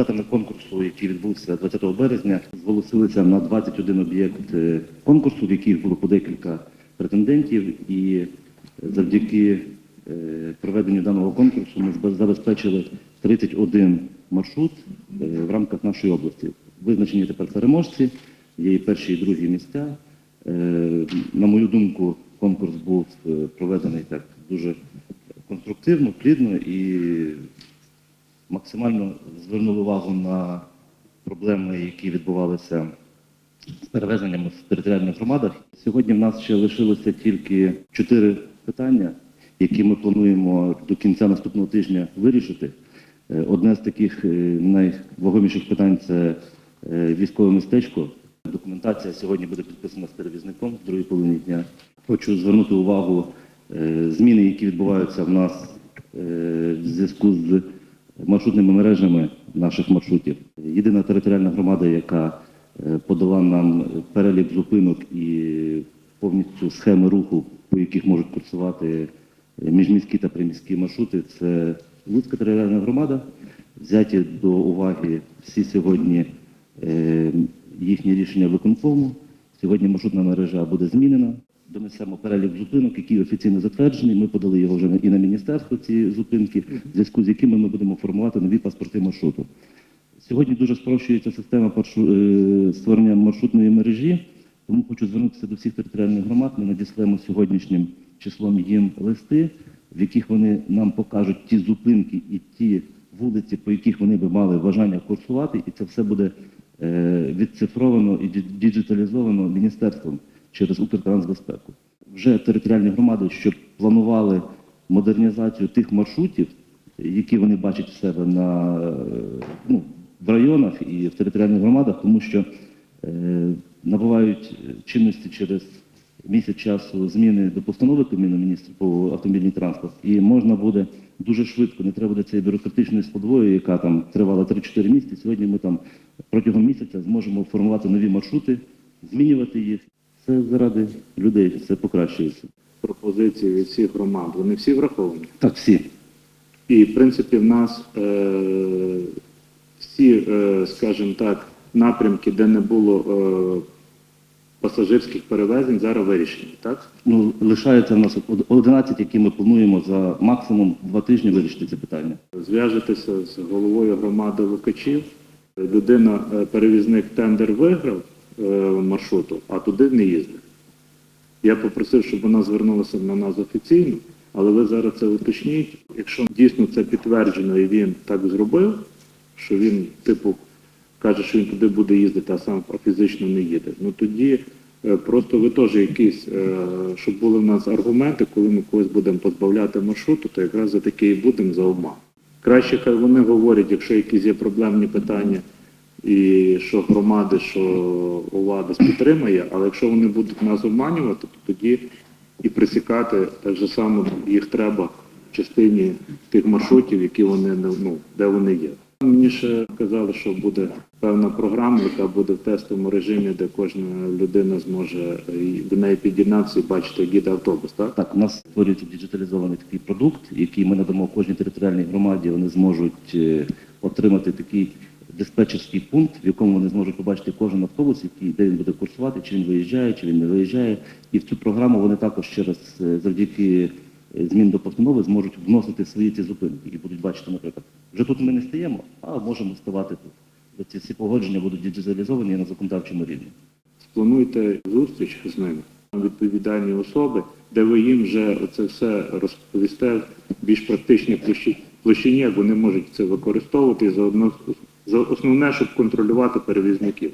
результатами конкурсу, який відбувся 20 березня, зголосилися на 21 об'єкт е, конкурсу, в яких було по декілька претендентів, і завдяки е, проведенню даного конкурсу ми забезпечили 31 маршрут е, в рамках нашої області. Визначені тепер переможці, є і перші, і другі місця. На мою думку, конкурс був проведений так дуже конструктивно, плідно і максимально звернули увагу на проблеми, які відбувалися з перевезенням в територіальних громадах. Сьогодні в нас ще лишилося тільки чотири питання, які ми плануємо до кінця наступного тижня вирішити. Е, Одне з таких е, найвагоміших питань це е, військове містечко. Документація сьогодні буде підписана з перевізником в другій половині дня. Хочу звернути увагу зміни, які відбуваються в нас в зв'язку з маршрутними мережами наших маршрутів. Єдина територіальна громада, яка е, подала нам перелік зупинок і повністю схеми руху, по яких можуть курсувати е, міжміські та приміські маршрути, це Луцька територіальна громада. Взяті до уваги всі сьогодні е, їхні рішення виконкому. Сьогодні маршрутна мережа буде змінена. Донесемо перелік зупинок, який офіційно затверджений. Ми подали його вже і на міністерство ці зупинки, в зв'язку з якими ми будемо формувати нові паспорти маршруту. Сьогодні дуже спрощується система е, створення маршрутної мережі, тому хочу звернутися до всіх територіальних громад. Ми надіслемо сьогоднішнім числом їм листи, в яких вони нам покажуть ті зупинки і ті вулиці, по яких вони би мали бажання курсувати, і це все буде е, відцифровано і діджиталізовано міністерством через Укртрансбезпеку. Вже територіальні громади, щоб планували модернізацію тих маршрутів, які вони бачать в себе на, ну, в районах і в територіальних громадах, тому що е, набувають чинності через місяць часу зміни до постанови Кабміну міністрів по автомобільний транспорт, і можна буде дуже швидко, не треба буде цієї бюрократичної складової, яка там тривала 3-4 місяці. Сьогодні ми там протягом місяця зможемо формувати нові маршрути, змінювати їх. Це заради людей, це покращується. пропозиції від всіх громад, вони всі враховані. Так, всі. І, в принципі, в нас е, всі, е, скажімо так, напрямки, де не було е, пасажирських перевезень, зараз вирішені, так? Ну, лишається в нас од- 11, які ми плануємо за максимум два тижні вирішити це питання. Зв'яжетеся з головою громади Лукачів. Людина, е, перевізник тендер виграв маршруту, а туди не їздив. Я попросив, щоб вона звернулася на нас офіційно, але ви зараз це уточніть. Якщо дійсно це підтверджено і він так зробив, що він, типу, каже, що він туди буде їздити, а сам фізично не їде, ну тоді е, просто ви теж якісь, е, щоб були в нас аргументи, коли ми когось будемо позбавляти маршруту, то якраз за таке і будемо за обман. Краще хай вони говорять, якщо якісь є проблемні питання, і що громади, що влада підтримає, але якщо вони будуть нас обманювати, то тоді і присікати так же само їх треба в частині тих маршрутів, які вони ну, де вони є. Мені ще казали, що буде певна програма, яка буде в тестовому режимі, де кожна людина зможе до неї під'єднатися і бачити, їде автобус, так? Так, у нас створюється діджиталізований такий продукт, який ми надамо кожній територіальній громаді. Вони зможуть е, отримати такий диспетчерський пункт, в якому вони зможуть побачити кожен автобус, який де він буде курсувати, чи він виїжджає, чи він не виїжджає. І в цю програму вони також через е, завдяки е, змін до постанови зможуть вносити свої ці зупинки і будуть бачити, наприклад, вже тут ми не стаємо, а можемо ставати тут. Ці всі погодження будуть діджиталізовані на законодавчому рівні. Сплануйте зустріч з ними, відповідальні особи, де ви їм вже це все розповісте більш практичній площині, як вони можуть це використовувати і заодно за основне, щоб контролювати перевізників.